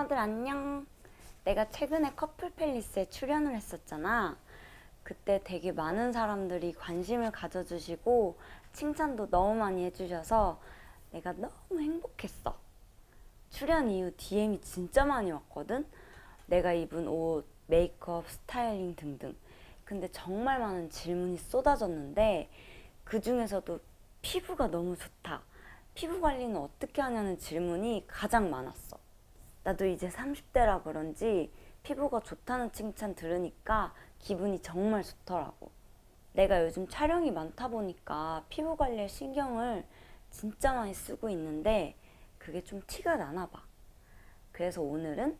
누나들 안녕. 내가 최근에 커플 팰리스에 출연을 했었잖아. 그때 되게 많은 사람들이 관심을 가져주시고 칭찬도 너무 많이 해주셔서 내가 너무 행복했어. 출연 이후 DM이 진짜 많이 왔거든. 내가 입은 옷, 메이크업, 스타일링 등등. 근데 정말 많은 질문이 쏟아졌는데 그 중에서도 피부가 너무 좋다. 피부 관리는 어떻게 하냐는 질문이 가장 많았어. 나도 이제 30대라 그런지 피부가 좋다는 칭찬 들으니까 기분이 정말 좋더라고. 내가 요즘 촬영이 많다 보니까 피부 관리에 신경을 진짜 많이 쓰고 있는데 그게 좀 티가 나나 봐. 그래서 오늘은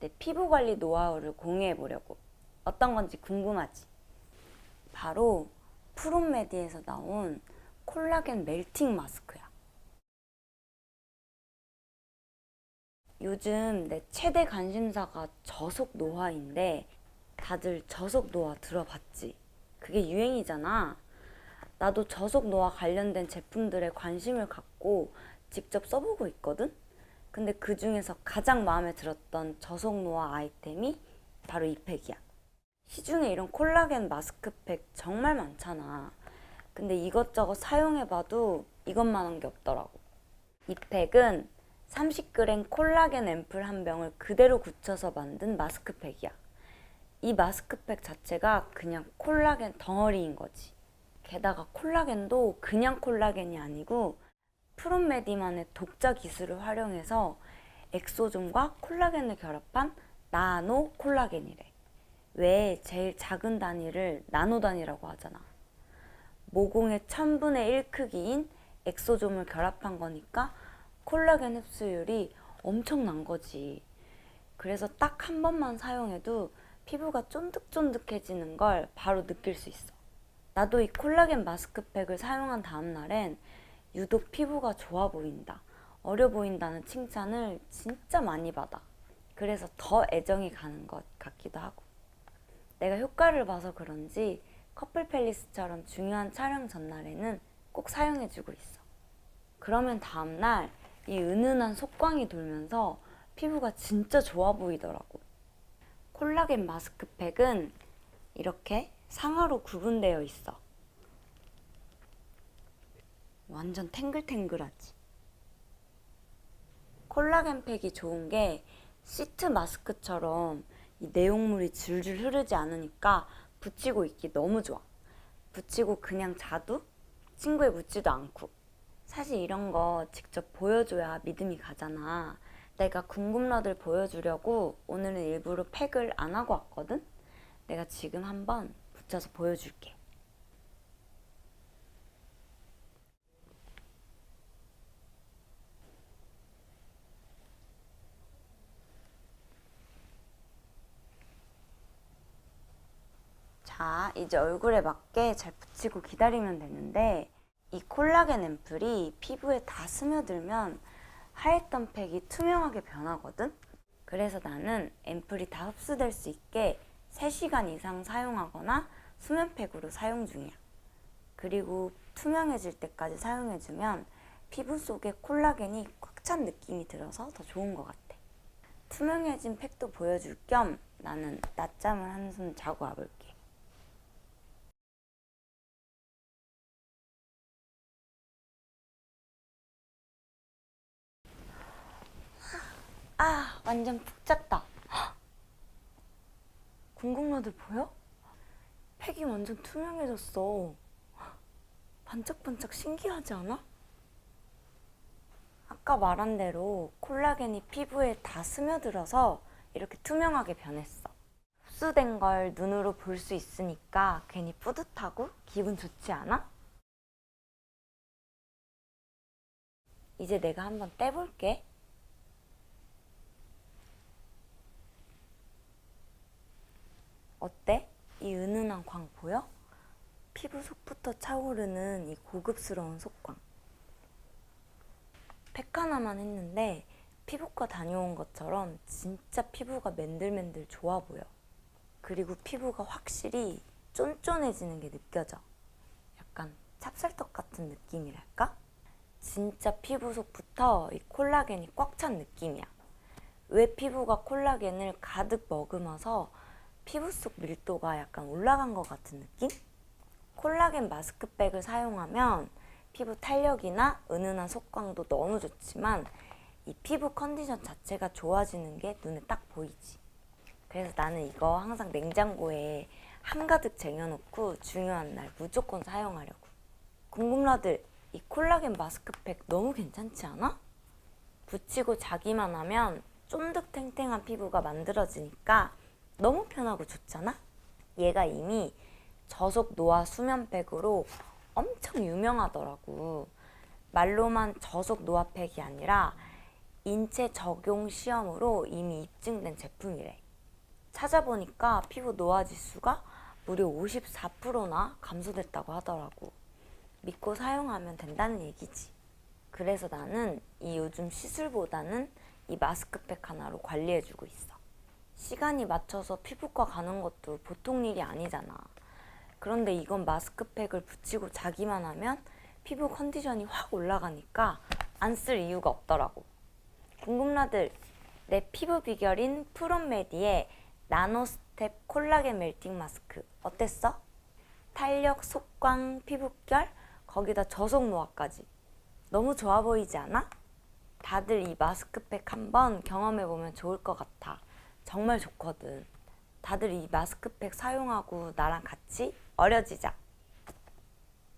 내 피부 관리 노하우를 공유해 보려고. 어떤 건지 궁금하지? 바로 프롬메디에서 나온 콜라겐 멜팅 마스크야. 요즘 내 최대 관심사가 저속 노화인데 다들 저속 노화 들어봤지? 그게 유행이잖아. 나도 저속 노화 관련된 제품들에 관심을 갖고 직접 써보고 있거든? 근데 그 중에서 가장 마음에 들었던 저속 노화 아이템이 바로 이 팩이야. 시중에 이런 콜라겐 마스크팩 정말 많잖아. 근데 이것저것 사용해봐도 이것만한 게 없더라고. 이 팩은 30g 콜라겐 앰플 한 병을 그대로 굳혀서 만든 마스크팩이야. 이 마스크팩 자체가 그냥 콜라겐 덩어리인 거지. 게다가 콜라겐도 그냥 콜라겐이 아니고 프롬메디만의 독자 기술을 활용해서 엑소좀과 콜라겐을 결합한 나노 콜라겐이래. 왜 제일 작은 단위를 나노 단위라고 하잖아. 모공의 1000분의 1 크기인 엑소좀을 결합한 거니까 콜라겐 흡수율이 엄청난 거지. 그래서 딱 한 번만 사용해도 피부가 쫀득쫀득해지는 걸 바로 느낄 수 있어. 나도 이 콜라겐 마스크팩을 사용한 다음 날엔 유독 피부가 좋아 보인다, 어려 보인다는 칭찬을 진짜 많이 받아. 그래서 더 애정이 가는 것 같기도 하고. 내가 효과를 봐서 그런지 커플 팰리스처럼 중요한 촬영 전날에는 꼭 사용해주고 있어. 그러면 다음날 이 은은한 속광이 돌면서 피부가 진짜 좋아 보이더라고. 콜라겐 마스크팩은 이렇게 상하로 구분되어 있어. 완전 탱글탱글하지. 콜라겐 팩이 좋은 게 시트 마스크처럼 이 내용물이 줄줄 흐르지 않으니까 붙이고 있기 너무 좋아. 붙이고 그냥 자도 친구에 묻지도 않고. 사실 이런 거 직접 보여줘야 믿음이 가잖아. 내가 궁금러들 보여주려고 오늘은 일부러 팩을 안 하고 왔거든? 내가 지금 한번 붙여서 보여줄게. 자, 이제 얼굴에 맞게 잘 붙이고 기다리면 되는데 이 콜라겐 앰플이 피부에 다 스며들면 하였던 팩이 투명하게 변하거든? 그래서 나는 앰플이 다 흡수될 수 있게 3시간 이상 사용하거나 수면팩으로 사용 중이야. 그리고 투명해질 때까지 사용해주면 피부 속에 콜라겐이 꽉 찬 느낌이 들어서 더 좋은 것 같아. 투명해진 팩도 보여줄 겸 나는 낮잠을 한숨 자고 와볼게. 아, 완전 푹 잤다. 헉! 궁금러들 보여? 팩이 완전 투명해졌어. 헉! 반짝반짝 신기하지 않아? 아까 말한 대로 콜라겐이 피부에 다 스며들어서 이렇게 투명하게 변했어. 흡수된 걸 눈으로 볼 수 있으니까 괜히 뿌듯하고 기분 좋지 않아? 이제 내가 한번 떼볼게. 어때? 이 은은한 광 보여? 피부 속부터 차오르는 이 고급스러운 속광. 팩 하나만 했는데 피부과 다녀온 것처럼 진짜 피부가 맨들맨들 좋아 보여. 그리고 피부가 확실히 쫀쫀해지는 게 느껴져. 약간 찹쌀떡 같은 느낌이랄까? 진짜 피부 속부터 이 콜라겐이 꽉 찬 느낌이야. 왜 피부가 콜라겐을 가득 머금어서 피부 속 밀도가 약간 올라간 것 같은 느낌? 콜라겐 마스크팩을 사용하면 피부 탄력이나 은은한 속광도 너무 좋지만 이 피부 컨디션 자체가 좋아지는 게 눈에 딱 보이지. 그래서 나는 이거 항상 냉장고에 한가득 쟁여놓고 중요한 날 무조건 사용하려고. 궁금라들, 이 콜라겐 마스크팩 너무 괜찮지 않아? 붙이고 자기만 하면 쫀득탱탱한 피부가 만들어지니까 너무 편하고 좋잖아? 얘가 이미 저속 노화 수면팩으로 엄청 유명하더라고. 말로만 저속 노화팩이 아니라 인체 적용 시험으로 이미 입증된 제품이래. 찾아보니까 피부 노화 지수가 무려 54%나 감소됐다고 하더라고. 믿고 사용하면 된다는 얘기지. 그래서 나는 이 요즘 시술보다는 이 마스크팩 하나로 관리해주고 있어. 시간이 맞춰서 피부과 가는 것도 보통 일이 아니잖아. 그런데 이건 마스크팩을 붙이고 자기만 하면 피부 컨디션이 확 올라가니까 안 쓸 이유가 없더라고. 궁금라들, 내 피부 비결인 프롬메디의 나노 스텝 콜라겐 멜팅 마스크 어땠어? 탄력, 속광, 피부결, 거기다 저속 노화까지. 너무 좋아 보이지 않아? 다들 이 마스크팩 한번 경험해보면 좋을 것 같아. 정말 좋거든. 다들 이 마스크팩 사용하고 나랑 같이 어려지자.